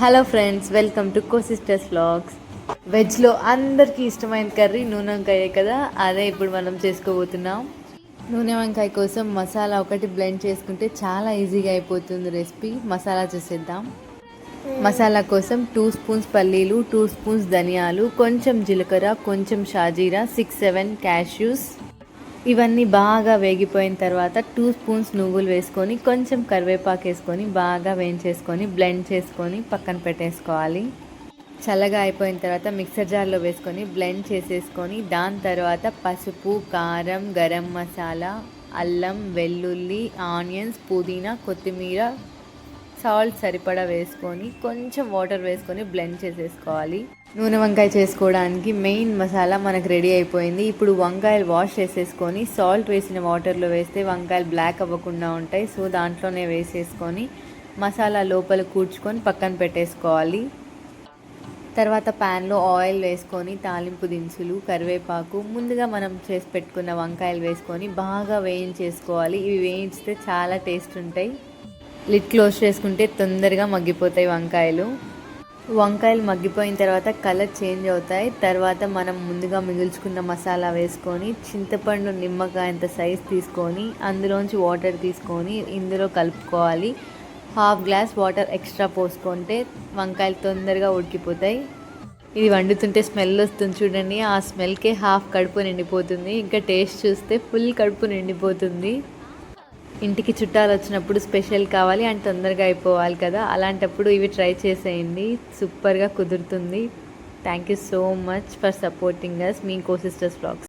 Hello friends welcome to co sisters vlogs వెజ్లో అందరికీ ఇష్టమైన కర్రీ నూనె వంకాయ కదా? అదే ఇప్పుడు మనం చేసుకోబోతున్నాం. నూనె వంకాయ కోసం మసాలా ఒకటి బ్లెండ్ చేసుకుంటే చాలా ఈజీగా అయిపోతుంది రెసిపీ. మసాలా చేసేద్దాం. మసాలా కోసం టూ స్పూన్స్ పల్లీలు టూ స్పూన్స్ ధనియాలు కొంచెం జీలకర్ర కొంచెం షాజీరా సిక్స్ సెవెన్ క్యాష్యూస్ ఇవన్నీ బాగా వేగిపోయిన తర్వాత టూ స్పూన్స్ నువ్వులు వేసుకొని కొంచెం కరివేపాకు వేసుకొని బాగా వేయించేసుకొని బ్లెండ్ చేసుకొని పక్కన పెట్టేసుకోవాలి. చల్లగా అయిపోయిన తర్వాత మిక్సర్ జార్లో వేసుకొని బ్లెండ్ చేసేసుకొని దాని తర్వాత పసుపు కారం గరం మసాలా అల్లం వెల్లుల్లి ఆనియన్స్ పుదీనా కొత్తిమీర సాల్ట్ సరిపడా వేసుకొని కొంచెం వాటర్ వేసుకొని బ్లెండ్ చేసేసుకోవాలి. నూనె వంకాయ చేసుకోవడానికి మెయిన్ మసాలా మనకు రెడీ అయిపోయింది. ఇప్పుడు వంకాయలు వాష్ చేసేసుకొని సాల్ట్ వేసిన వాటర్లో వేస్తే వంకాయలు బ్లాక్ అవ్వకుండా ఉంటాయి. సో దాంట్లోనే వేసేసుకొని మసాలా లోపల కూర్చుకొని పక్కన పెట్టేసుకోవాలి. తర్వాత ప్యాన్లో ఆయిల్ వేసుకొని తాలింపు దినుసులు కరివేపాకు ముందుగా మనం చేసి పెట్టుకున్న వంకాయలు వేసుకొని బాగా వేయించేసుకోవాలి. ఇవి వేయించితే చాలా టేస్ట్ ఉంటాయి. లిడ్ క్లోజ్ చేసుకుంటే తొందరగా మగ్గిపోతాయి వంకాయలు. వంకాయలు మగ్గిపోయిన తర్వాత కలర్ చేంజ్ అవుతాయి. తర్వాత మనం ముందుగా మిగుల్చుకున్న మసాలా వేసుకొని చింతపండు నిమ్మకాయంత సైజ్ తీసుకొని అందులోంచి వాటర్ తీసుకొని ఇందులో కలుపుకోవాలి. హాఫ్ గ్లాస్ వాటర్ ఎక్స్ట్రా పోసుకుంటే వంకాయలు తొందరగా ఉడికిపోతాయి. ఇది వండుతుంటే స్మెల్ వస్తుంది చూడండి. ఆ స్మెల్కే హాఫ్ కడుపు నిండిపోతుంది. ఇంకా టేస్ట్ చూస్తే ఫుల్ కడుపు నిండిపోతుంది. ఇంటికి చుట్టాలు వచ్చినప్పుడు స్పెషల్ కావాలి అండ్ తొందరగా అయిపోవాలి కదా. అలాంటప్పుడు ఇవి ట్రై చేసేయండి. సూపర్గా కుదురుతుంది. Thank you so much for supporting us me co sisters blogs.